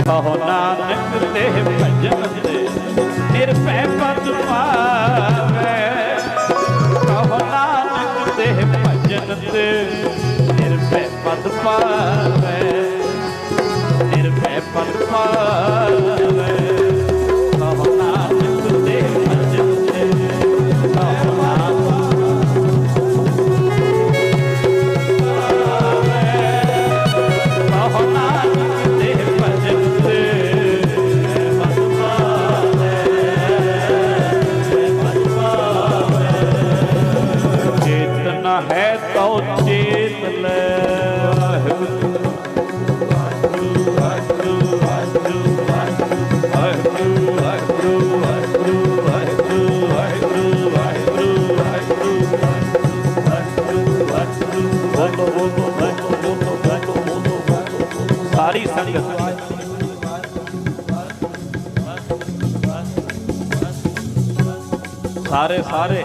ਕਹੋ ਨਾਨਕ ਤੇ ਭਜਨ ਤੇ। ਨਿਰਭੈ ਪਦ ਪਾਵੇ। ਕਹੋ ਨਾਨਕ ਤੇ ਭਜਨ ਤੇ। ਨਿਰਭੈ ਪਦ ਪਾਵੇ। ਨਿਰਭੈ ਪਦ ਪਾਵੇ। ਕਉ ਸਾਰੇ ਸਾਰੇ।